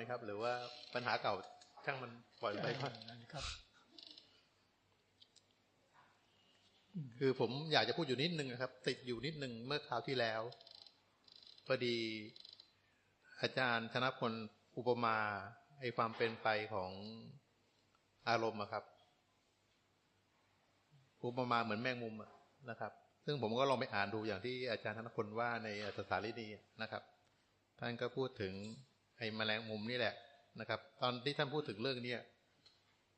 เลยไหมครับ หรือว่าปัญหาเก่าช่างมันปล่อยไปก่อนครับ คือผมอยากจะพูดอยู่นิดนึงนะครับ ติดอยู่นิดนึงเมื่อคราวที่แล้วพอดี อาจารย์ธนพลอุปมาไอความเป็นไปของอารมณ์อะครับอุปมาเหมือนแมงมุมอะนะครับ ซึ่งผมก็ลองไปอ่านดูอย่างที่อาจารย์ธนพลว่าในอัตถสารีนีนะครับ ท่านก็พูดถึง ไอ้แมลงมุมนี่แหละนะครับ ตอนที่ท่านพูดถึงเรื่องเนี้ย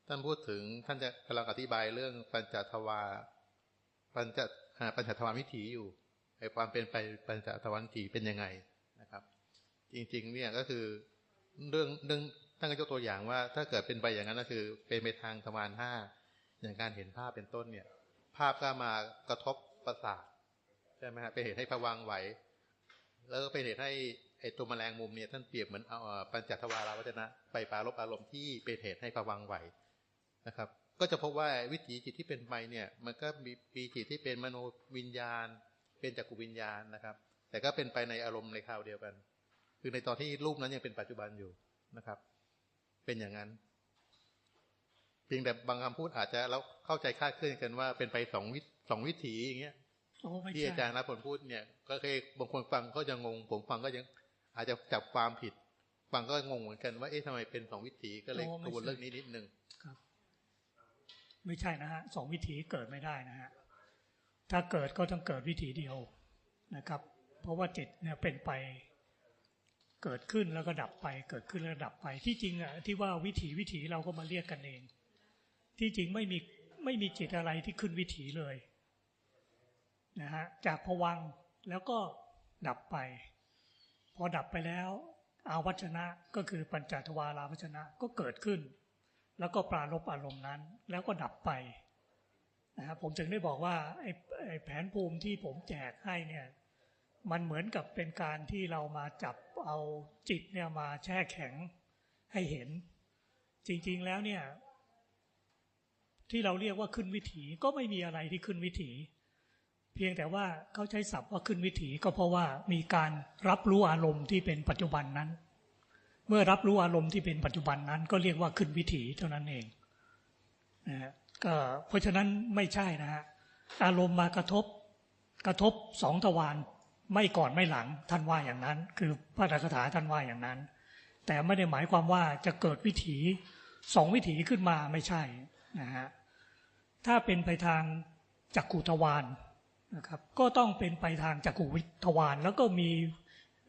ท่านพูดถึงท่านจะกำลังอธิบายเรื่องปัญจทวาปัญจปัญจทวารวิถีอยู่ไอ้ความเป็นไปปัญจทวารวิถีเป็นยังไงนะครับ จริง ๆ เนี่ยก็คือเรื่องเรื่องท่านก็ยกตัวอย่างว่า ถ้าเกิดเป็นไปอย่างนั้นก็คือ เป็นไปทางทวารห้าอย่างการเห็นภาพเป็นต้นเนี่ย ภาพก็มากระทบประสาทใช่ไหมฮะเป็นเหตุให้ผวังไหว แล้วก็เป็นเหตุให้ ไอ้ตัวแมลงมุมเนี่ยท่านเปรียบเหมือนเอาเอ่อปัญจทวาราวัจนะไปปรารบอารมณ์ที่เป็นเหตุให้ผวังค์ไหวนะครับ ก็จะพบว่าวิถีจิตที่เป็นไปเนี่ย มันก็มีมีจิตที่เป็นมโนวิญญาณ เป็นจักรวิญญาณนะครับ แต่ก็เป็นไปในอารมณ์ในคราวเดียวกัน คือในตอนที่รูปนั้นยังเป็นปัจจุบันอยู่นะครับ เป็นอย่างนั้นเพียงแต่บางคำพูดอาจจะเราเข้าใจคลาดเคลื่อนกันว่าเป็นไปสองวิสองวิถีอย่างเงี้ยโอ้ไม่ที่ใช่อาจารย์รับผลพูดเนี่ย ก็เคยบางคนฟังก็จะงง ผมฟังก็ยัง อาจจะจับความผิดฟังก็งงเหมือนกันว่าเอ๊ะทำไมเป็นสองวิถีก็เลยกังวลเรื่องนี้นิดนึงครับ ไม่ใช่นะฮะสองวิถีเกิดไม่ได้นะฮะถ้าเกิดก็ต้องเกิดวิถีเดียวนะครับ เพราะว่าจิตเนี่ยเป็นไปเกิดขึ้นแล้วก็ดับไป เกิดขึ้นแล้วดับไป ที่จริงอะที่ว่าวิถีวิถีเราก็มาเรียกกันเอง ที่จริงไม่มีไม่มีจิตอะไรที่ขึ้นวิถีเลยนะฮะจากผวังค์แล้วก็ดับไป พอดับไปแล้วอาวัชนะก็คือปัญจทวาราวัชนะก็เกิดขึ้น แล้วก็ปรารบอารมณ์นั้น แล้วก็ดับไปนะครับผมจึงได้บอกว่าไอ้ไอ้แผนภูมิที่ผมแจกให้เนี่ยมันเหมือนกับเป็นการที่เรามาจับเอาจิตเนี่ยมาแช่แข็งให้เห็น จริงๆแล้วเนี่ยที่เราเรียกว่าขึ้นวิถีก็ไม่มีอะไรที่ขึ้นวิถี เพียงแต่ว่าเขาใช้ศัพท์ว่าขึ้นวิถีก็เพราะว่ามีการรับรู้อารมณ์ที่เป็นปัจจุบันนั้น เมื่อรับรู้อารมณ์ที่เป็นปัจจุบันนั้น ก็เรียกว่าขึ้นวิถีเท่านั้นเองนะฮะก็เพราะฉะนั้นไม่ใช่นะฮะอารมณ์มากระทบกระทบสองทวารไม่ก่อนไม่หลังท่านว่าอย่างนั้น คือพระตถาคาท่านว่าอย่างนั้น แต่ไม่ได้หมายความว่าจะเกิดวิถีสองวิถีขึ้นมาไม่ใช่นะฮะถ้าเป็นไปทางจักขุทวาร นะครับ ก็ต้องเป็นไปทางจักขุวิทวารแล้วก็มี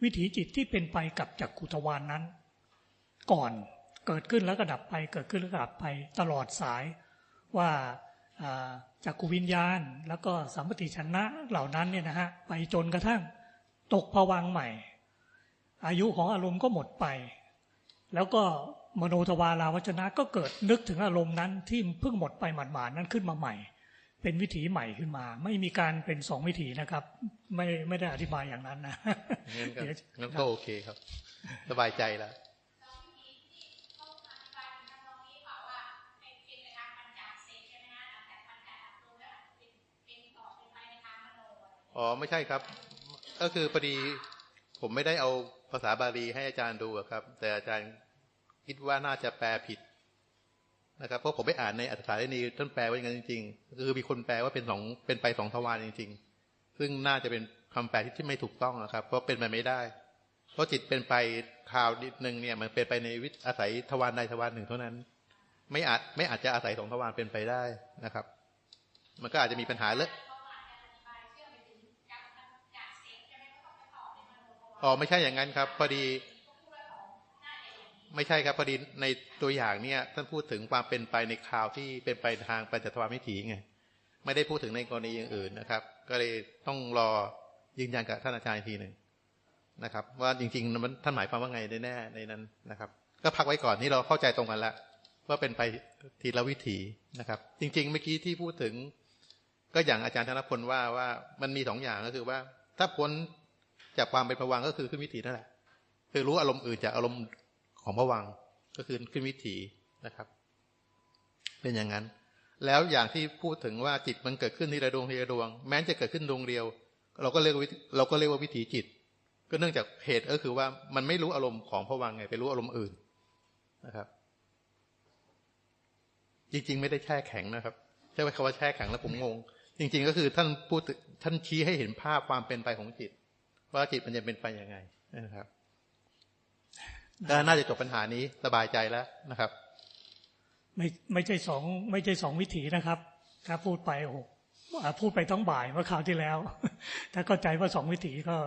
วิถีจิตที่เป็นไปกับจักขุทวานนั้น ก่อนเกิดขึ้นแล้วก็ดับไป เกิดขึ้นแล้วก็ดับไปตลอดสายว่าอ่าจักขุวิญญาณ แล้วก็สัมปติชนะเหล่านั้นเนี่ยนะฮะไปจนกระทั่งตกผวังใหม่ อายุของอารมณ์ก็หมดไป แล้วก็มโนทวาราวัจนะก็เกิดนึกถึงอารมณ์นั้นที่เพิ่งหมดไปหมาดๆนั้นขึ้นมาใหม่ เป็นวิถีใหม่ขึ้นมา ไม่มีการเป็นสองวิถีนะครับ ไม่ไม่ได้อธิบายอย่างนั้นนะงั้นก็เดี๋ยวงั้นก็โอเคครับ สบายใจแล้วอ๋อไม่ใช่ครับ ก็คือพอดีผมไม่ได้เอาภาษาบาลีให้อาจารย์ดูอะครับ แต่อาจารย์คิดว่าน่าจะแปลผิด นะครับเพราะผมไปอ่านในอัตถกาลีท่านแปลไว้อย่างนั้นจริงๆคือมีคนแปลว่าเป็นสองเป็นไปสองทวารจริง ๆ ซึ่งน่าจะเป็นคำแปลที่ที่ไม่ถูกต้องนะครับ เพราะเป็นไปไม่ได้ เพราะจิตเป็นไปคราวนิดนึงเนี่ย มันเป็นไปในวิถอาศัยทวารใดทวารหนึ่งเท่านั้น ไม่อาจไม่อาจจะอาศัยสองทวารเป็นไปได้นะครับ มันก็อาจจะมีปัญหาเลอะอ๋อไม่ใช่อย่างนั้นครับ พอดี ไม่ใช่ครับพอดีในตัวอย่างเนี่ยท่านพูดถึงความเป็นไปในคราวที่เป็นไปทางปัญจทวารวิถีไงไม่ได้พูดถึงในกรณีอย่างอื่นนะครับ ก็เลยต้องรอยืนยันกับท่านอาจารย์อีกทีหนึ่งนะครับ ว่าจริงๆมันท่านหมายความว่าไงแน่ในนั้นนะครับ ก็พักไว้ก่อนนี่เราเข้าใจตรงกันแล้วว่าเป็นไปทีละวิถีนะครับ จริง ๆ เมื่อกี้ที่พูดถึง ก็อย่างอาจารย์ธนพลว่าว่ามันมีสองอย่างก็คือว่า ถ้าพ้นจากความเป็นผวังค์ก็คือขึ้นวิถีนั่นแหละคือรู้อารมณ์อื่นจากอารมณ์ ของผวังก็คือขึ้นวิถีนะครับ เป็นอย่างนั้น แล้วอย่างที่พูดถึงว่าจิตมันเกิดขึ้นทีละดวงทีละดวง แม้จะเกิดขึ้นดวงเดียว เราก็เรียกวิเราก็เรียกว่าวิถีจิต ก็เนื่องจากเหตุก็คือว่ามันไม่รู้อารมณ์ของพวังไงไปรู้อารมณ์อื่นนะครับ จริง ๆ ไม่ได้แช่แข็งนะครับใช่ไหมคำว่าแช่แข็งแล้วผมงงจริง ๆ ก็คือท่านพูดท่านชี้ให้เห็นภาพความเป็นไปของจิต ว่าจิตมันจะเป็นไปยังไงนะครับ น่าจะจบปัญหานี้สบายใจแล้วนะครับ ไม่ไม่ใช่สองไม่ใช่สองวิถีนะครับ ถ้าพูดไปโอ้พูดไปต้องบ่ายเมื่อคราวที่แล้ว ถ้าเข้าใจว่าสองวิถีก็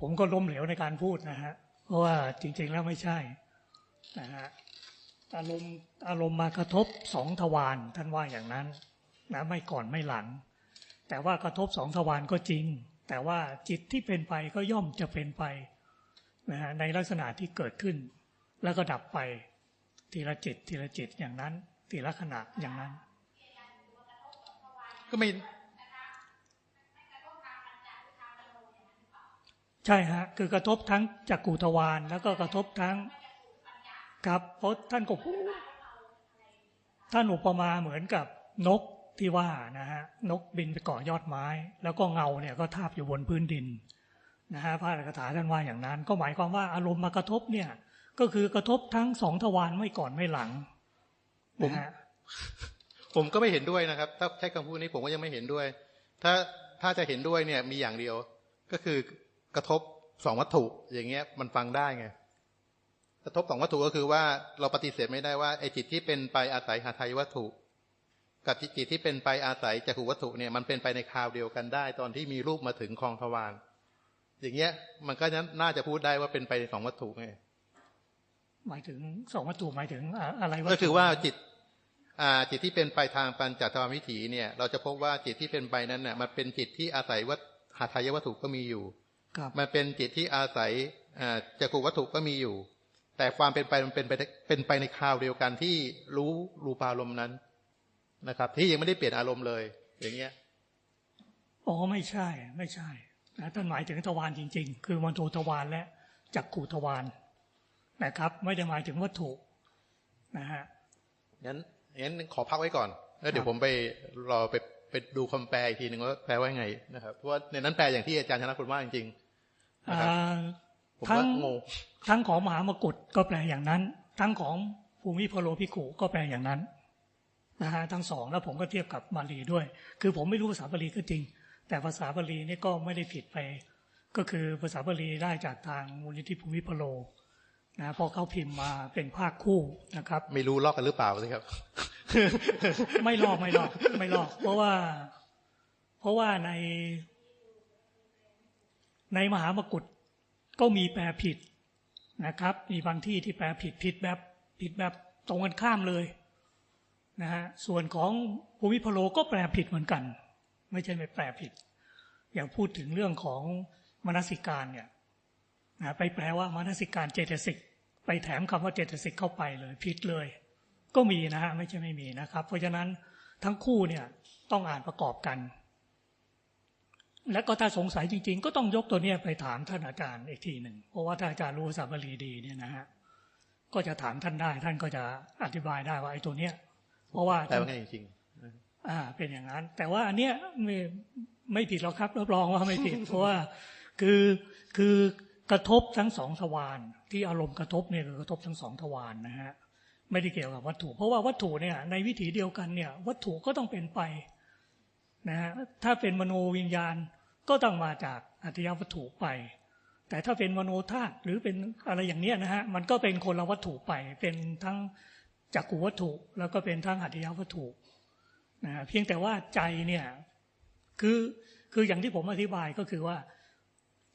ผมก็ล้มเหลวในการพูดนะฮะเพราะว่าจริง ๆแล้วไม่ใช่นะฮะอารมณ์อารมณ์มากระทบสองทวารท่านว่าอย่างนั้นนะไม่ก่อนไม่หลัง แต่ว่ากระทบสองทวารก็จริง แต่ว่าจิตที่เป็นไปก็ย่อมจะเป็นไป นะฮะในลักษณะที่เกิดขึ้น แล้วก็ดับไป ทีละจิต ทีละจิตอย่างนั้น ทีละขณะอย่างนั้น ก็ไม่ใช่ฮะคือกระทบทั้งจักกูทวารแล้วก็กระทบทั้งครับเพราะท่านก็พูดท่านอุปมาเหมือนกับนกที่ว่านะฮะนกบินไปเกาะยอดไม้ แล้วก็เงาเนี่ยก็ทาบอยู่บนพื้นดิน นะฮะพระอัตถกถาท่านว่าอย่างนั้น ก็หมายความว่าอารมณ์มากระทบเนี่ย ก็คือกระทบทั้งสองทวารไม่ก่อนไม่หลังนะฮะผมก็ไม่เห็นด้วยนะครับ ถ้าใช้คำพูดนี้ผมก็ยังไม่เห็นด้วย ถ้าถ้าจะเห็นด้วยเนี่ยมีอย่างเดียว ก็คือกระทบสองวัตถุ อย่างเงี้ย มันฟังได้ไงกระทบสองวัตถุก็คือว่าเราปฏิเสธไม่ได้ว่าไอ้จิตที่เป็นไปอาศัยหาไทยวัตถุ กับจิตที่เป็นไปอาศัยจักรวัตถุเนี่ยมันเป็นไปในคราวเดียวกันได้ ตอนที่มีรูปมาถึงคลองทวาร อย่างเงี้ย มันก็น่าจะพูดได้ว่าเป็นไปในสองวัตถุไงหมายถึงสองวัตถุหมายถึงอะอะไรวัตก็ถุคือว่าจิตอ่าจิตที่เป็นไปทางปัญจทวารวิถีเนี่ย เราจะพบว่าจิตที่เป็นไปนั้นเนี่ยมันเป็นจิตที่อาศัยวัตหาทายวัตถุก็มีอยู่ครับมันเป็นจิตที่อาศัยอ่าจักรวัตถุก็มีอยู่ แต่ความเป็นไปมันเป็นไปเป็นไปในคราวเดียวกันที่รู้รูปารมณ์นั้นนะครับ ที่ยังไม่ได้เปลี่ยนอารมณ์เลย อย่างเงี้ยอ๋อไม่ใช่ ไม่ใช่นะ ท่านหมายถึงทวารจริง ๆ คือมันโททวารและจักขูทวารนะครับ ไม่ได้หมายถึงวัตถุนะฮะงั้นงั้นขอพักไว้ก่อนแล้วเดี๋ยวครับผมไปรอไปไปดูคำแปลอีกทีหนึ่งว่าแปลว่าไงนะครับเพราะว่าในนั้นแปลอย่างที่อาจารย์ชนะคุณว่าจริงๆนะครับอ่าผมทั้ว่างงงทั้งของมหามกุฏก็แปลอย่างนั้น ทั้งของภูมิพโลพิขุก็แปลอย่างนั้นนะฮะทั้งสองแล้วผมก็เทียบกับบาลีด้วย คือผมไม่รู้ภาษาบาลีก็จริง แต่ภาษาบาลีนี่ก็ไม่ได้ผิดไป ก็คือภาษาบาลีได้จากทางมูลนิธิภูมิพโลนะเพอเขาพิมพ์มาเป็นภาคคู่นะครับ ไม่รู้ลอกกันหรือเปล่าสิครับ ไม่ลอกไม่ลอก ไม่ลอก เพราะว่า เพราะว่าใน ในมหามกุฏก็มีแปลผิดนะครับ มีบางที่ที่แปลผิดผิดแบบผิดแบบตรงกันข้ามเลยนะฮะส่วนของภูมิพโลก็แปลผิดเหมือนกัน ไม่ใช่ไม่แปลผิด อย่างพูดถึงเรื่องของมนสิการเนี่ยนะไปแปลว่ามนสิการเจตสิกไปแถมคำว่าเจตสิกเข้าไปเลยผิดเลย ก็มีนะฮะไม่ใช่ไม่มีนะครับ เพราะฉะนั้นทั้งคู่เนี่ยต้องอ่านประกอบกัน และก็ถ้าสงสัยจริง ๆ ก็ต้องยกตัวเนี้ยไปถามท่านอาจารย์อีกทีหนึ่งเพราะว่าถ้าอาจารย์รู้ภาษาบาลีดีเนี่ยนะฮะก็จะถามท่านได้ ท่านก็จะอธิบายได้ว่าไอ้ตัวเนี้ย เพราะว่าแปลว่าไงจริง อ่า เป็นอย่างนั้น แต่ว่าอันเนี้ยไม่ไม่ผิดหรอกครับรับรองว่าไม่ผิด เพราะว่าคือคือกระทบทั้งสองทวารที่อารมณ์กระทบเนี่ยคือกระทบทั้งสองทวารนะฮะไม่ได้เกี่ยวกับวัตถุ เพราะว่าวัตถุเนี่ยในวิถีเดียวกันเนี่ย วัตถุก็ต้องเป็นไปนะฮะถ้าเป็นมโนวิญญาณก็ต้องมาจากอัตยวัตถุไป แต่ถ้าเป็นมโนธาตุหรือเป็นอะไรอย่างเนี้ยนะฮะมันก็เป็นคนละวัตถุไป เป็นทั้งจักขุวัตถุ แล้วก็เป็นทั้งอัตยวัตถุ นะเพียงแต่ว่าใจเนี่ยคือคืออย่างที่ผมอธิบายก็คือว่า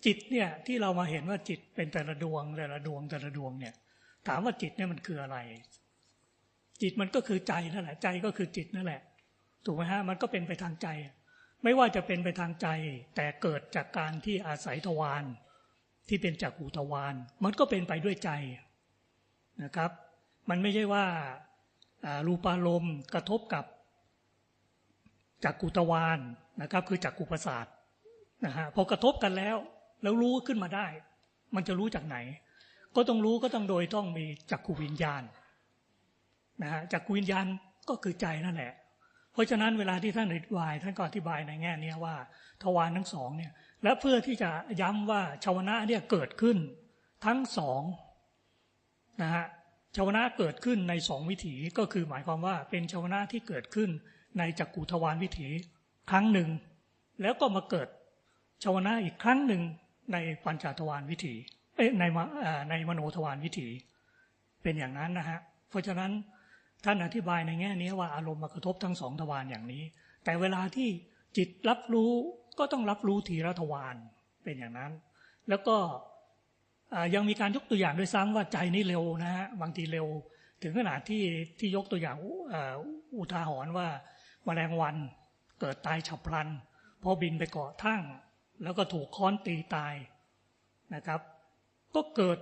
จิตเนี่ยที่เรามาเห็นว่าจิตเป็นแต่ละดวงแต่ละดวงแต่ละดวงเนี่ย ถามว่าจิตเนี่ยมันคืออะไร จิตมันก็คือใจนั่นแหละ ใจก็คือจิตนั่นแหละ ถูกไหมฮะมันก็เป็นไปทางใจ ไม่ว่าจะเป็นไปทางใจ แต่เกิดจากการที่อาศัยทวารที่เป็นจักรูทวารมันก็เป็นไปด้วยใจนะครับ มันไม่ใช่ว่าอ่ารูปารมณ์กระทบกับ จักกุทวารนะครับ คือจักกุประสาทนะฮะพอกระทบกันแล้ว แล้วรู้ขึ้นมาได้ มันจะรู้จากไหน ก็ต้องรู้ก็ต้องโดยต้องมีจักขูวิญญาณนะฮะจักขูวิญญาณก็คือใจนั่นแหละ เพราะฉะนั้นเวลาที่ท่านอธิบาย ท่านก็อธิบายในแง่นี้ว่า ทวารทั้งสองเนี่ย และเพื่อที่จะย้ำว่าชาวนะเนี่ยเกิดขึ้นทั้งสองนะฮะชาวนะเกิดขึ้นในสองวิถีก็คือหมายความว่าเป็นชาวนะที่เกิดขึ้น ในจักกุทวารวิถีครั้งหนึ่ง แล้วก็มาเกิดชาวนะอีกครั้งหนึ่งในปัญจทวารวิถีเอ้ในมะเอ่อในมโนทวารวิถี เป็นอย่างนั้นนะฮะเพราะฉะนั้นท่านอธิบายในแง่นี้ว่าอารมณ์มากระทบทั้งสองทวารอย่างนี้ แต่เวลาที่จิตรับรู้ก็ต้องรับรู้ทีละทวารเป็นอย่างนั้น แล้วก็ยังมีการยกตัวอย่างด้วยซ้ำว่าใจนี่เร็วนะฮะบางทีเร็ว ถึงขนาดที่ที่ยกตัวอย่างออุทาหรณ์ว่า แมลงวันเกิดตายฉับพลันพอบินไปเกาะทั้งแล้วก็ถูกค้อนตีตายนะครับ ก็เกิด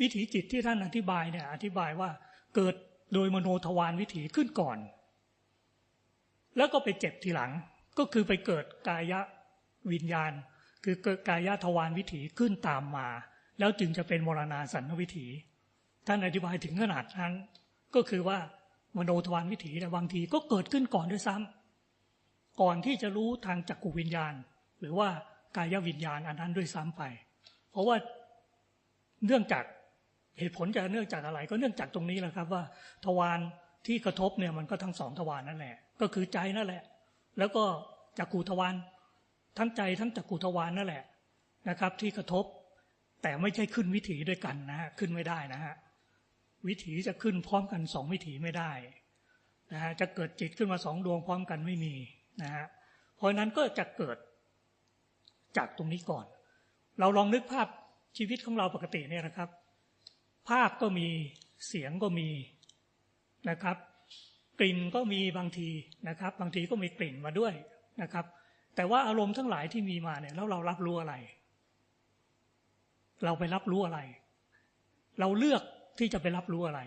วิถีจิตที่ท่านอธิบายเนี่ยอธิบายว่าเกิดโดยมโนทวารวิถีขึ้นก่อน แล้วก็ไปเจ็บทีหลังก็คือไปเกิดกายวิญญาณ คือเกิดกายทวารวิถีขึ้นตามมา แล้วจึงจะเป็นมรณาสันนวิถี ท่านอธิบายถึงขนาดนั้น ก็คือว่า มโนทวารวิถีเนี่บางทีก็เกิดขึ้นก่อนด้วยซ้ำก่อนที่จะรู้ทางจักกุวิญญาณ หรือว่ากายวิญญาณอันนั้นด้วยซ้ำไป เพราะว่าเนื่องจากเหตุผลจะเนื่องจากอะไร ก็เนื่องจากตรงนี้แหละครับว่า ทวารที่กระทบเนี่ยมันก็ทั้งสองทวารนั่นแหละ ก็คือใจนั่นแหละ แล้วก็จักกุทวารทั้งใจทั้งจักกุทวารนั่นแหละนะครับ ที่กระทบ แต่ไม่ใช่ขึ้นวิถีด้วยกันนะฮะขึ้นไม่ได้นะฮะ วิถีจะขึ้นพร้อมกันสองวิถีไม่ได้นะฮะจะเกิดจิตขึ้นมาสองดวงพร้อมกันไม่มีนะฮะเพราะนั้นก็จะเกิดจากตรงนี้ก่อน เราลองนึกภาพชีวิตของเราปกติเนี่ยนะครับ ภาพก็มีเสียงก็มีนะครับ กลิ่นก็มีบางทีนะครับ บางทีก็มีกลิ่นมาด้วยนะครับ แต่ว่าอารมณ์ทั้งหลายที่มีมาเนี่ยแล้วเรารับรู้อะไร เราไปรับรู้อะไร เราเลือก ที่จะไปรับรู้อะไร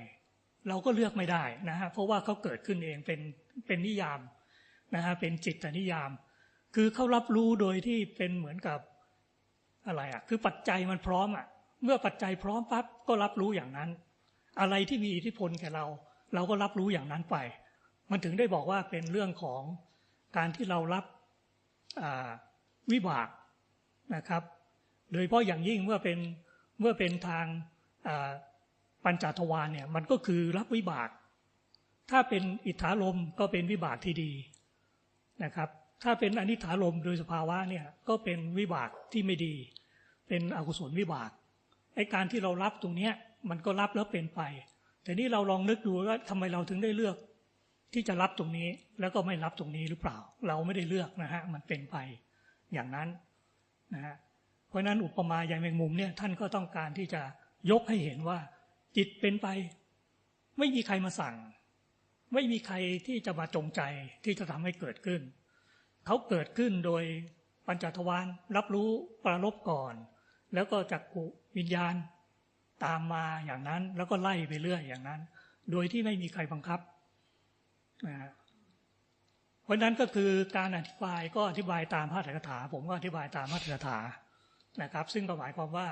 เราก็เลือกไม่ได้นะฮะเพราะว่าเขาเกิดขึ้นเองเป็นเป็นนิยามนะฮะเป็นจิตตนิยาม คือเขารับรู้โดยที่เป็นเหมือนกับอะไรอะ คือปัจจัยมันพร้อมอะ เมื่อปัจจัยพร้อมปั๊บก็รับรู้อย่างนั้น อะไรที่มีอิทธิพลแก่เรา เราก็รับรู้อย่างนั้นไป มันถึงได้บอกว่าเป็นเรื่องของการที่เรารับวิบากนะครับ โดยเฉพาะอย่างยิ่งเมื่อเป็นเมื่อเป็นทาง ปัญจทวารเนี่ยมันก็คือรับวิบาก ถ้าเป็นอิทธาลมก็เป็นวิบากที่ดีนะครับ ถ้าเป็นอนิถาลมโดยสภาวะเนี่ยก็เป็นวิบากที่ไม่ดี เป็นอกุศลวิบากไอการที่เรารับตรงเนี้ยมันก็รับแล้วเป็นไป แต่นี่เราลองนึกดูว่าทำไมเราถึงได้เลือก ที่จะรับตรงนี้แล้วก็ไม่รับตรงนี้หรือเปล่า เราไม่ได้เลือกนะฮะมันเป็นไปอย่างนั้นนะฮะเพราะนั้นอุปมาอย่างแมงมุมเนี่ยท่านก็ต้องการที่จะยกให้เห็นว่า จิตเป็นไป ไม่มีใครมาสั่ง ไม่มีใครที่จะมาจงใจที่จะทำให้เกิดขึ้น เขาเกิดขึ้นโดยปัญจทวารรับรู้ปรารบก่อน แล้วก็จักกุวิญญาณตามมาอย่างนั้น แล้วก็ไล่ไปเรื่อยอย่างนั้น โดยที่ไม่มีใครบังคับนะเพราะนั้นก็คือการอธิบายก็อธิบายตามพระถกถาผมก็อธิบายตามพระถกถานะครับ ซึ่งก็หมายความว่า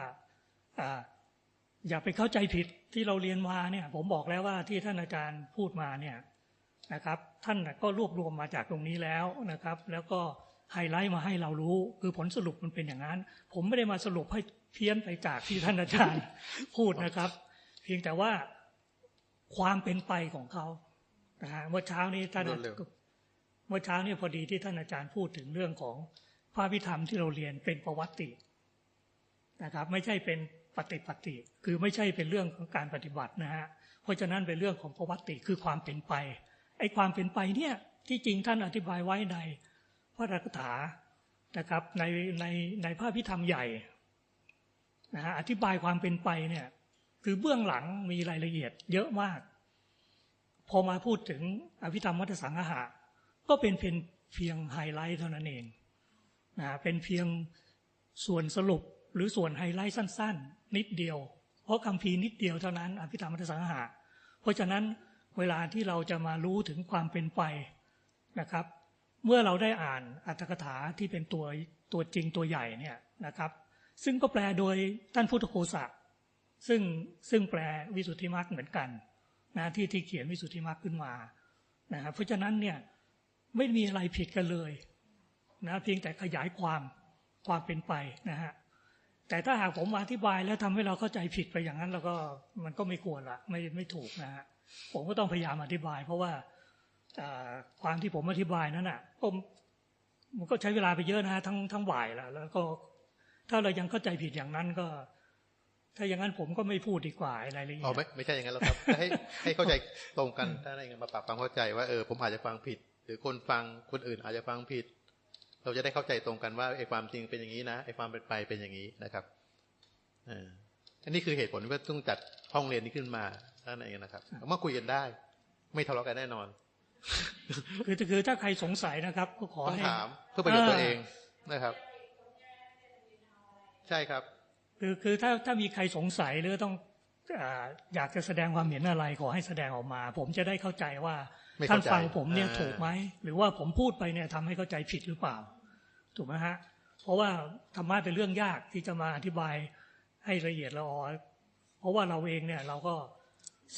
อย่าไปเข้าใจผิดที่เราเรียนมาเนี่ย ผมบอกแล้วว่าที่ท่านอาจารย์พูดมาเนี่ยนะครับ ท่านก็รวบรวมมาจากตรงนี้แล้วนะครับ แล้วก็ไฮไลท์มาให้เรารู้ คือผลสรุปมันเป็นอย่างนั้น ผมไม่ได้มาสรุปให้เพี้ยนไปจากที่ท่านอาจารย์พูดนะครับ เพียงแต่ว่าความเป็นไปของเขานะฮะเมื่อเช้านี้ท่านเมื่อเช้านี้พอดีที่ท่านอาจารย์พูดถึงเรื่องของพระพิธรรมที่เราเรียนเป็นประวัตินะครับ ไม่ใช่เป็น ปฏิปฏิคือไม่ใช่เป็นเรื่องของการปฏิบัตินะฮะเพราะฉะนั้นเป็นเรื่องของประวัติคือความเป็นไปไอ้ความเป็นไปเนี่ยที่จริงท่านอธิบายไว้ในพระรักถานะครับในในในพระพิธรรมใหญ่นะฮะอธิบายความเป็นไปเนี่ยคือเบื้องหลังมีรายละเอียดเยอะมาก พอมาพูดถึงอภิธรรมมัตสังหะก็เป็นเพียงเพียงไฮไลท์เท่านั้นเองนะเป็นเพียงส่วนสรุปหรือส่วนไฮไลท์สั้น นิดเดียว เพราะคำพีนิดเดียวเท่านั้นอภิธรรมมัตสังหะเพราะฉะนั้นเวลาที่เราจะมารู้ถึงความเป็นไปนะครับ เมื่อเราได้อ่านอัตถกถาที่เป็นตัวตัวจริงตัวใหญ่เนี่ยนะครับ ซึ่งก็แปลโดยท่านพุทธโคสะซึ่งซึ่งแปลวิสุทธิมรรคเหมือนกันนะที่ที่เขียนวิสุทธิมรรคขึ้นมานะครับเพราะฉะนั้นเนี่ยไม่มีอะไรผิดกันเลยนะเพียงแต่ขยายความความเป็นไปนะฮะ แต่ถ้าหากผมอธิบายแล้วทำให้เราเข้าใจผิดไปอย่างนั้นเราก็มันก็ไม่ควรละไม่ไม่ถูกนะฮะผมก็ต้องพยายามอธิบาย เพราะว่าความที่ผมอธิบายนั้นอะก็มันก็ใช้เวลาไปเยอะนะฮะทั้งทั้งบ่ายแล้วแล้วก็ถ้าเรายังเข้าใจผิดอย่างนั้นก็ ถ้าอย่างนั้นผมก็ไม่พูดดีกว่าอะไรเลยอ๋อไม่ไม่ใช่อย่างนั้นแล้วครับให้ให้เข้าใจตรงกันถ้าอะไรเงี้ยมาปรับความเข้าใจว่าเออผมอาจจะฟังผิด หรือคนฟังคนอื่นอาจจะฟังผิด เราจะได้เข้าใจตรงกันว่าไอ้ความจริงเป็นอย่างนี้นะไอ้ความเป็นไปเป็นอย่างนี้นะครับอ่าอันนี้คือเหตุผลว่าต้องจัดห้องเรียนนี้ขึ้นมานั่นเองนะครับมาคุยกันได้ ไม่ทะเลาะกันแน่นอน คือคือถ้าใครสงสัยนะครับ ก็ขอให้ถามเพื่อประโยชน์ตัวเองนะครับ ใช่ครับ คือคือถ้าถ้ามีใครสงสัยหรือต้องอยากจะแสดงความเห็นอะไร ขอให้แสดงออกมา ผมจะได้เข้าใจว่า ท่านฟังผมเนี่ยถูกไหมหรือว่าผมพูดไปเนี่ยทำให้เข้าใจผิดหรือเปล่า ถูกไหมฮะ เพราะว่าธรรมะเป็นเรื่องยากที่จะมาอธิบายให้ละเอียดละออเพราะว่าเราเองเนี่ยเราก็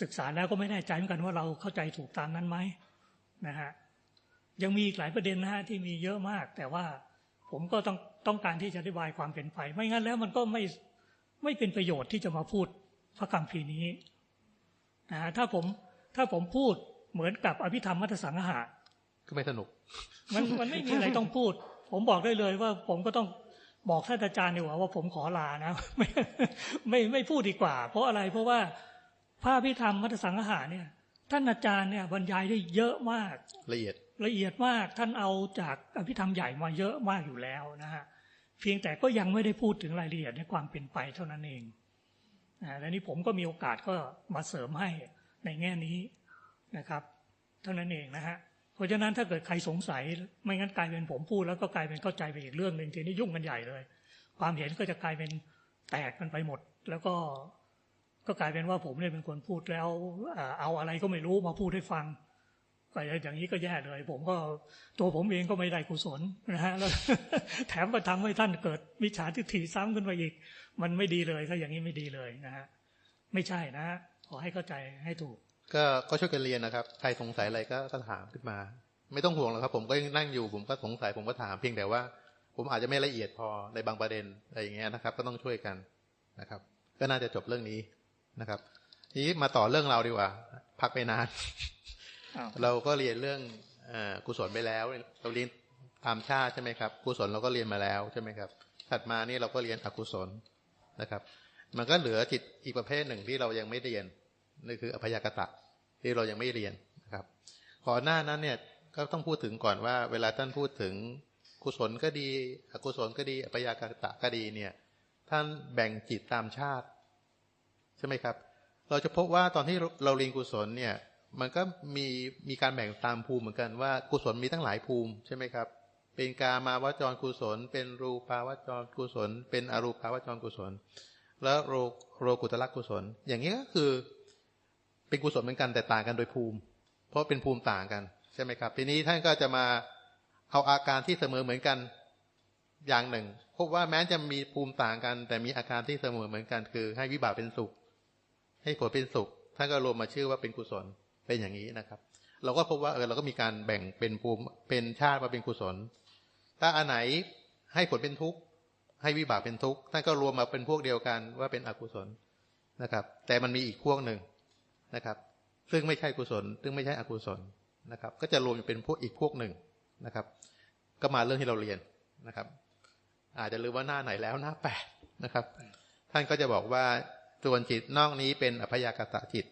ศึกษาแล้วก็ไม่แน่ใจเหมือนกันว่าเราเข้าใจถูกตามนั้นไหมนะฮะยังมีอีกหลายประเด็นนะฮะที่มีเยอะมาก แต่ว่าผมก็ต้องต้องการที่จะอธิบายความเป็นไป ไม่งั้นแล้วมันก็ไม่ไม่เป็นประโยชน์ที่จะมาพูดพระคำพีนี้นะฮะถ้าผมถ้าผมพูด เหมือนกับอภิธรรมมัทสังหะก็ไม่สนุก มันมันไม่มีอะไรต้องพูด ผมบอกได้เลยว่าผมก็ต้องบอกท่านอาจารย์ดีกว่าว่าผมขอลานะ ไม่ไม่ไม่พูดดีกว่า เพราะอะไรเพราะว่าพระพิธรรมมัทสังหาเนี่ย ท่านอาจารย์เนี่ยบรรยายได้เยอะมาก ละเอียดละเอียดมากท่านเอาจากอภิธรรมใหญ่มาเยอะมากอยู่แล้วนะฮะเพียงแต่ก็ยังไม่ได้พูดถึงรายละเอียดในความเป็นไปเท่านั้นเองนะและนี้ผมก็มีโอกาสก็มาเสริมให้ในแง่นี้ นะครับ เท่านั้นเองนะฮะเพราะฉะนั้นถ้าเกิดใครสงสัย ไม่งั้นกลายเป็นผมพูดแล้วก็กลายเป็นเข้าใจไปอีกเรื่องหนึ่งทีนี้ยุ่งกันใหญ่เลย ความเห็นก็จะกลายเป็นแตกกันไปหมด แล้วก็ก็กลายเป็นว่าผมเนี่ยเป็นคนพูดแล้วเอาอะไรก็ไม่รู้มาพูดให้ฟังก็อย่างนี้ก็แย่เลย ผมก็ตัวผมเองก็ไม่ได้กุศลนะฮะแล้วแถมก็ทำให้ท่านเกิดมิจฉาทิฏฐิซ้ำขึ้นไปอีก มันไม่ดีเลยถ้าอย่างนี้ไม่ดีเลยนะฮะไม่ใช่นะขอให้เข้าใจให้ถูก ก็ก็ช่วยกันเรียนนะครับ ใครสงสัยอะไรก็ถามขึ้นมา ไม่ต้องห่วงหรอกครับ ผมก็ยังนั่งอยู่ ผมก็สงสัย ผมก็ถามเพียงแต่ว่า ผมอาจจะไม่ละเอียดพอในบางประเด็นอะไรอย่างเงี้ยนะครับ ก็ต้องช่วยกันนะครับ ก็น่าจะจบเรื่องนี้นะครับ ทีนี้มาต่อเรื่องเราดีกว่า พักไปนาน เราก็เรียนเรื่องกุศลไปแล้ว เราเรียนตามชาติใช่ไหมครับ กุศลเราก็เรียนมาแล้วใช่ไหมครับ ถัดมานี่เราก็เรียนอกุศลนะครับ มันก็เหลือจิตอีกประเภทหนึ่งที่เรายังไม่เรียน นี่คืออภยากตะที่เรายังไม่เรียนนะครับก่อนหน้านั้นเนี่ยก็ต้องพูดถึงก่อนว่า เวลาท่านพูดถึงกุศลก็ดี อกุศลก็ดีอภยากตะก็ดีเนี่ย ท่านแบ่งจิตตามชาติ ใช่ไหมครับ เราจะพบว่าตอนที่เราเรียนกุศลเนี่ยมันก็มีมีการแบ่งตามภูมิเหมือนกันว่ากุศลมีตั้งหลายภูมิใช่ไหมครับ เป็นกามาวจรกุศล เป็นรูปาวจรกุศล เป็นอรูปาวจรกุศล แล้วโรโรกุตละกุศล อย่างนี้ก็คือ เป็นกุศลเหมือนกันแต่ต่างกันโดยภูมิ เพราะเป็นภูมิต่างกันใช่ไหมครับ ทีนี้ท่านก็จะมาเอาอาการที่เสมอเหมือนกันอย่างหนึ่งพบว่าแม้จะมีภูมิต่างกัน แต่มีอาการที่เสมอเหมือนกัน คือให้วิบากเป็นสุข ให้ผลเป็นสุขท่านก็รวมมาชื่อว่าเป็นกุศลเป็นอย่างนี้นะครับ เราก็พบว่าเออเราก็มีการแบ่งเป็นภูมิเป็นชาติมาเป็นกุศล ถ้าอันไหนให้ผลเป็นทุกข์ให้วิบากเป็นทุกข์ท่านก็รวมมาเป็นพวกเดียวกันว่าเป็นอกุศลนะครับ แต่มันมีอีกพวกหนึ่ง นะครับ ซึ่งไม่ใช่กุศล ซึ่งไม่ใช่อกุศลนะครับ ก็จะรวมเป็นพวกอีกพวกหนึ่งนะครับ ก็มาเรื่องที่เราเรียนนะครับ อาจจะลืมว่าหน้าไหนแล้วหน้าแปดนะครับ ท่านก็จะบอกว่าส่วนจิตนอกนี้เป็นอภยากตะจิต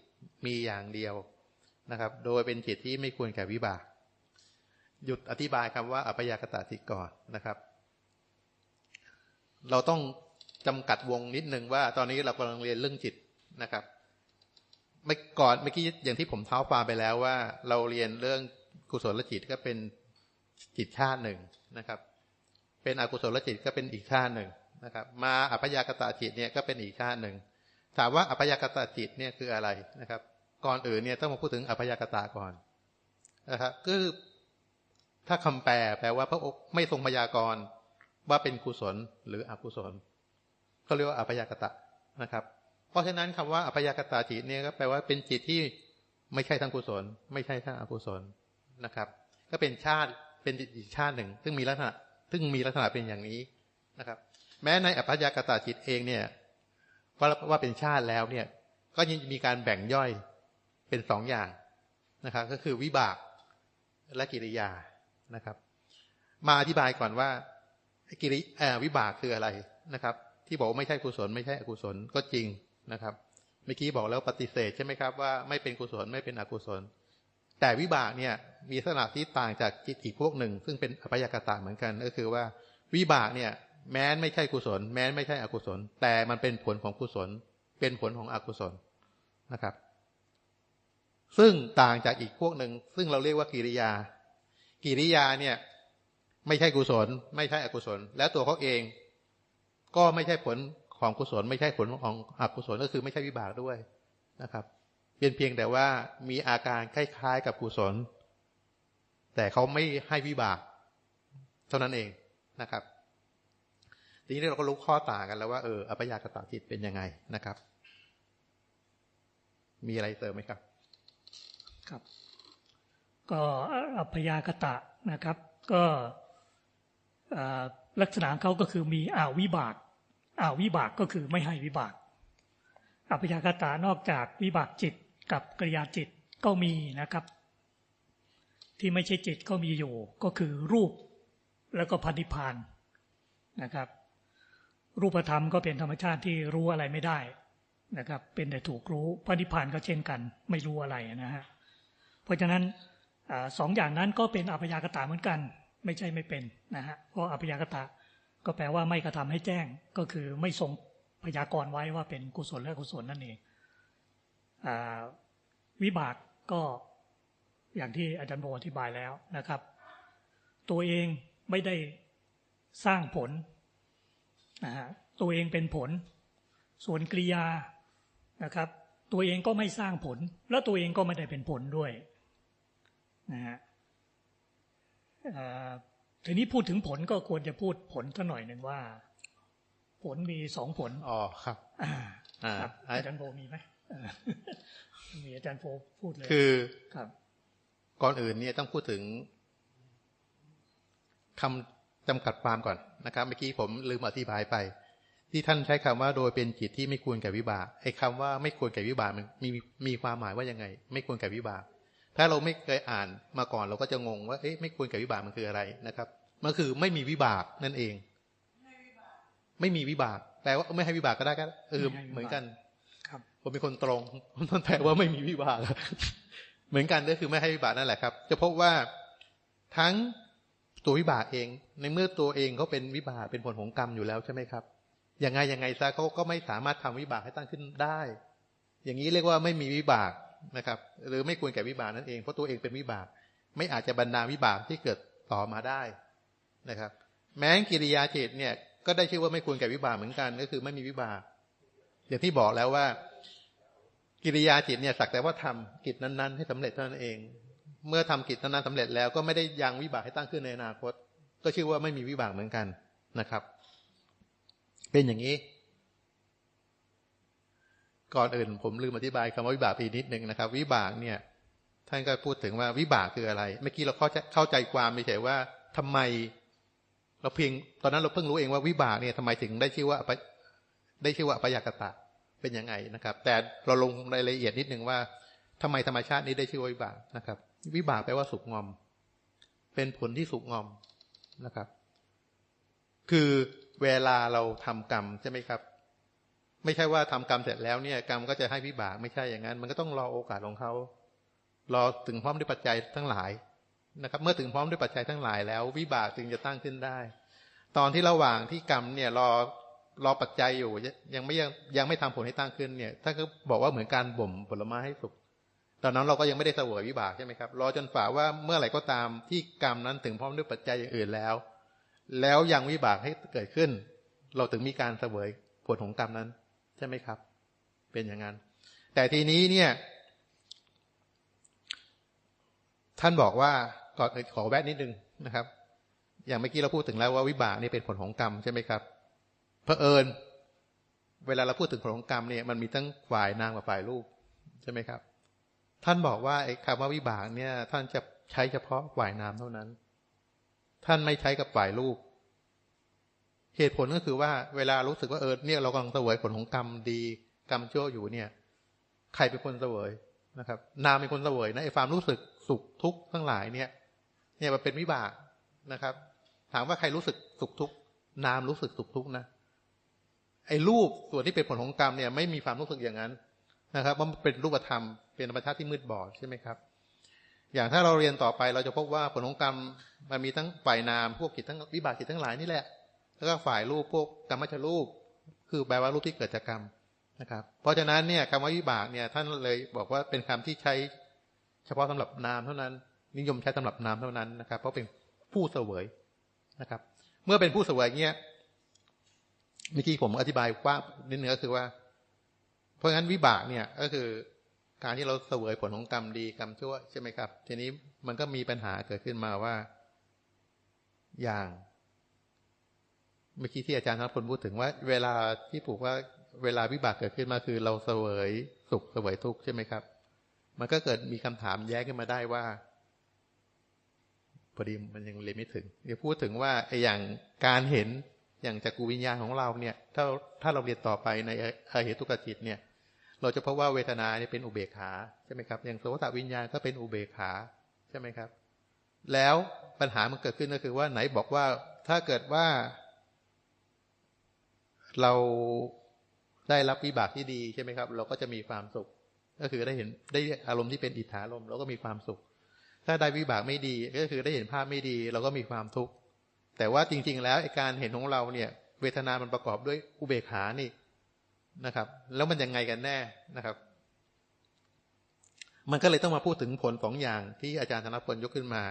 มีอย่างเดียวนะครับ โดยเป็นจิตที่ไม่ควรแก่วิบาก หยุดอธิบายคำว่าอภยากตะจิตก่อนนะครับ เราต้องจำกัดวงนิดนึงว่าตอนนี้เรากำลังเรียนเรื่องจิตนะครับ ไม่ก่อนเมื่อกี้อย่างที่ผมเท้าความไปแล้วว่า เราเรียนเรื่องกุศลจิตก็เป็นจิตชาติหนึ่งนะครับ เป็นอกุศลจิตก็เป็นอีกชาติหนึ่งนะครับ มาอัพยากตาจิตเนี่ยก็เป็นอีกชาติหนึ่งถามว่าอัพยากตาจิตเนี่ยคืออะไรนะครับ ก่อนอื่นเนี่ยต้องมาพูดถึงอัพยากตาก่อนนะครับคือถ้าคำแปลแปลว่าพระองค์ไม่ทรงพยากรณ์ว่าเป็นกุศลหรืออกุศลเขาเรียกว่าอัพยากตะนะครับ เพราะฉะนั้นคำว่าอภยากตาจิตเนี่ยก็แปลว่าเป็นจิตที่ไม่ใช่ทั้งกุศล ไม่ใช่ทั้งอกุศลนะครับ ก็เป็นชาติเป็นอีกชาติหนึ่ง ซึ่งมีลักษณะซึ่งมีลักษณะเป็นอย่างนี้นะครับ แม้ในอภยากตาจิตเองเนี่ยว่าว่าเป็นชาติแล้วเนี่ย ก็ยังมีการแบ่งย่อยเป็นสองอย่างนะครับ ก็คือวิบากและกิริยานะครับ มาอธิบายก่อนว่ากิริวิบากคืออะไรนะครับ ที่บอกว่าไม่ใช่กุศลไม่ใช่อกุศลก็จริง นะครับ เมื่อกี้บอกแล้วปฏิเสธใช่ไหมครับว่าไม่เป็นกุศลไม่เป็นอกุศล แต่วิบากเนี่ยมีลักษณะที่ต่างจากจิตอีกพวกหนึ่ง ซึ่งเป็นอภยากตะเหมือนกัน ก็คือว่าวิบากเนี่ยแม้นไม่ใช่กุศล แม้นไม่ใช่อกุศล แต่มันเป็นผลของกุศล เป็นผลของอกุศลนะครับ ซึ่งต่างจากอีกพวกหนึ่ง ซึ่งเราเรียกว่ากิริยา กิริยาเนี่ยไม่ใช่กุศล ไม่ใช่อกุศล แล้วตัวเขาเอง ก็ไม่ใช่ผล ของกุศลไม่ใช่ผลของอกุศลก็คือไม่ใช่วิบากด้วยนะครับเป็นเพียงแต่ว่ามีอาการคล้ายๆกับกุศล แต่เขาไม่ให้วิบาก เท่านั้นเองนะครับทีนี้เราก็รู้ข้อต่างกันแล้วว่าเอออภิญญากตาจิตเป็นยังไงนะครับ มีอะไรเติมไหมครับ ครับ ก็อภิญญากตะนะครับ ก็ลักษณะเขาก็คือมีอาวิบาก อาวิบากก็คือไม่ให้วิบากอภิญญากตานอกจากวิบากจิตกับกริยาจิตก็มีนะครับ ที่ไม่ใช่จิตก็มีอยู่ก็คือรูปแล้วก็พันธิพานนะครับ รูปธรรมก็เป็นธรรมชาติที่รู้อะไรไม่ได้นะครับ เป็นแต่ถูกรู้พันธิพานก็เช่นกัน ไม่รู้อะไรนะฮะเพราะฉะนั้นอสองอย่างนั้นก็เป็นอภิญญากตาเหมือนกัน ไม่ใช่ไม่เป็นนะฮะเพราะอภิญญากตา ก็แปลว่าไม่กระทำให้แจ้ง ก็คือไม่ทรงพยากรณ์ไว้ว่าเป็นกุศลและกุศลนั่นเองวิบากก็อย่างที่อาจารย์โบอธิบายแล้วนะครับ ตัวเองไม่ได้สร้างผลนะฮะตัวเองเป็นผล ส่วนกริยานะครับ ตัวเองก็ไม่สร้างผล แล้วตัวเองก็ไม่ได้เป็นผลด้วยนะฮะ ทีนี้พูดถึงผลก็ควรจะพูดผลสักหน่อยหนึ่งว่า ผลมีสองผลอ๋อครับอ่าอาจารย์โบมีไหมมีอาจารย์โฟพูดเลยคือครับ ก่อนอื่นเนี่ยต้องพูดถึงคำจำกัดความก่อนนะครับ เมื่อกี้ผมลืมอธิบายไป ที่ท่านใช้คำว่าโดยเป็นจิตที่ไม่ควรแก่วิบากไอ้คาว่าไม่ควรแก่วิบากมันมีมีความหมายว่ายังไง ไม่ควรแก่วิบาก ถ้าเราไม่เคยอ่านมาก่อนเราก็จะงงว่าเอ๊ะไม่ควรแก่วิบากมันคืออะไรนะครับมันคือไม่มีวิบากนั่นเอง ไม่มีวิบากแปลว่าไม่ให้วิบากก็ได้ก็เออเหมือนกันผมเป็นคนตรงมันแปลว่าไม่มีวิบากเหมือนกันก็คือไม่ให้วิบากนั่นแหละครับ จะพบว่าทั้งตัววิบากเอง ในเมื่อตัวเองเขาเป็นวิบากเป็นผลของกรรมอยู่แล้วใช่ไหมครับยังไงยังไงซะเขาก็ไม่สามารถทำวิบากให้ตั้งขึ้นได้ อย่างนี้เรียกว่าไม่มีวิบาก นะครับ หรือไม่ควรแก่วิบากนั่นเองเพราะตัวเองเป็นวิบาก ไม่อาจจะบรรดาวิบากที่เกิดต่อมาได้นะครับ แม้กิริยาจิตเนี่ยก็ได้ชื่อว่าไม่ควรแก่วิบากเหมือนกัน ก็คือไม่มีวิบากอย่างที่บอกแล้วว่า กิริยาจิตเนี่ยสักแต่ว่าทำกิจนั้นๆ ให้สำเร็จเท่านั้นเอง เมื่อทำกิจนั้นๆสำเร็จแล้วก็ไม่ได้ยังวิบากให้ตั้งขึ้นในอนาคต ก็ชื่อว่าไม่มีวิบากเหมือนกันนะครับ เป็นอย่างนี้ ก่อนอื่นผมลืมอธิบายคำว่าวิบากอีกนิดหนึ่งนะครับ วิบากเนี่ย ท่านก็พูดถึงว่าวิบากคืออะไร เมื่อกี้เราเข้าใจเข้าใจความไม่ใช่ว่าทำไม เราเพียงตอนนั้นเราเพิ่งรู้เองว่าวิบากเนี่ยทำไมถึงได้ชื่อว่าได้ชื่อว่าปยากตะเป็นยังไงนะครับ แต่เราลงรายละเอียดนิดนึงว่าทำไมธรรมชาตินี้ได้ชื่อวิบากนะครับ วิบากแปลว่าสุกงอม เป็นผลที่สุกงอมนะครับ คือเวลาเราทำกรรมใช่ไหมครับ ไม่ใช่ว่าทำกรรมเสร็จแล้วเนี่ยกรรมก็จะให้วิบากไม่ใช่อย่างนั้น มันก็ต้องรอโอกาสของเขารอถึงพร้อมด้วยปัจจัยทั้งหลายนะครับ เมื่อถึงพร้อมด้วยปัจจัยทั้งหลายแล้ว วิบากจึงจะตั้งขึ้นได้ ตอนที่ระหว่างที่กรรมเนี่ยรอรอปัจจัยอยู่ยังไม่ยังยังไม่ทำผลให้ตั้งขึ้นเนี่ยถ้าเขาบอกว่าเหมือนการบ่มผลไม้ให้สุกตอนนั้นเราก็ยังไม่ได้เสวยวิบากใช่ไหมครับรอจนฝ่าว่าเมื่อไหร่ก็ตามที่กรรมนั้นถึงพร้อมด้วยปัจจัยอย่างอื่นแล้ว แล้วยังวิบากให้เกิดขึ้น เราถึงมีการเสวยผลของกรรมนั้น ช่ไหมครับ เป็นอย่างนั้น แต่ทีนี้เนี่ย ท่านบอกว่าก่อนขอแวะนิดนึงนะครับ อย่างเมื่อกี้เราพูดถึงแล้วว่าวิบากนี่เป็นผลของกรรมใช่ไหมครับเผอิญเวลาเราพูดถึงผลของกรรมเนี่ยมันมีทั้งฝ่ายนางกับฝ่ายรูปใช่ไหมครับ ท่านบอกว่าไอ้คำว่าวิบากเนี่ย ท่านจะใช้เฉพาะฝ่ายนามเท่านั้น ท่านไม่ใช้กับฝ่ายรูป เหตุผลก็คือว่าเวลารู้สึกว่าเออเนี่ยเรากำลังเสวยผลของกรรมดีกรรมชั่วอยู่เนี่ย ใครเป็นคนเสวยนะครับ นามเป็นคนเสวยนะไอ้ความรู้สึกสุขทุกข์ทั้งหลายเนี่ย เนี่ยมันเป็นวิบากนะครับ ถามว่าใครรู้สึกสุขทุกข์นามรู้สึกสุขทุกข์นะไอ้รูปส่วนที่เป็นผลของกรรมเนี่ย ไม่มีความรู้สึกอย่างนั้นนะครับว่ามันเป็นรูปธรรมเป็นธรรมชาติที่มืดบอดใช่ไหมครับ อย่างถ้าเราเรียนต่อไปเราจะพบว่าผลของกรรมมันมีทั้งฝ่ายนามพวกกิจทั้งวิบากกิจทั้งหลายนี่แหละ แล้วก็ฝ่ายรูปพวกกรรมชรูป คือแปลว่ารูปที่เกิดจากกรรมนะครับ เพราะฉะนั้นเนี่ยคำว่าวิบากเนี่ยท่านเลยบอกว่าเป็นคำที่ใช้เฉพาะสำหรับนามเท่านั้น นิยมใช้สำหรับนามเท่านั้นนะครับ เพราะเป็นผู้เสวยนะครับ เมื่อเป็นผู้เสวยเงี้ยเมื่อกี้ผมอธิบายว้านิดนึงก็คือว่า เพราะงั้นวิบากเนี่ยก็คือการที่เราเสวยผลของกรรมดีกรรมชั่วใช่ไหมครับ ทีนี้มันก็มีปัญหาเกิดขึ้นมาว่า อย่าง เมื่อกี้ที่อาจารย์ธนพลพูดถึงว่า เวลาที่ผูกว่าเวลาวิบากเกิดขึ้นมาคือเราเสวยสุขเสวยทุกข์ใช่ไหมครับ มันก็เกิดมีคำถามแย้งขึ้นมาได้ว่าพอดีมันยังเรียนไม่ถึงเดี๋ยวพูดถึงว่าไอ้อย่างการเห็นอย่างจักรวิญญาณของเราเนี่ย ถ้าถ้าเราเรียนต่อไปในอเหตุกจิตเนี่ย เราจะพบว่าเวทนาเนี่ยเป็นอุเบกขาใช่ไหมครับ อย่างโสตวิญญาณก็เป็นอุเบกขาใช่ไหมครับ แล้วปัญหามันเกิดขึ้นก็คือว่าไหนบอกว่าถ้าเกิดว่า เราได้รับวิบากที่ดีใช่ไหมครับ เราก็จะมีความสุข ก็คือได้เห็นได้อารมณ์ที่เป็นอิทธารมเราก็มีความสุข ถ้าได้วิบากไม่ดีก็คือได้เห็นภาพไม่ดี เราก็มีความทุกข์แต่ว่าจริง ๆ แล้วการเห็นของเราเนี่ย เวทนามันประกอบด้วยอุเบกขานี่นะครับ แล้วมันยังไงกันแน่นะครับ มันก็เลยต้องมาพูดถึงผลสองอย่างที่อาจารย์ธนพลยกขึ้นมา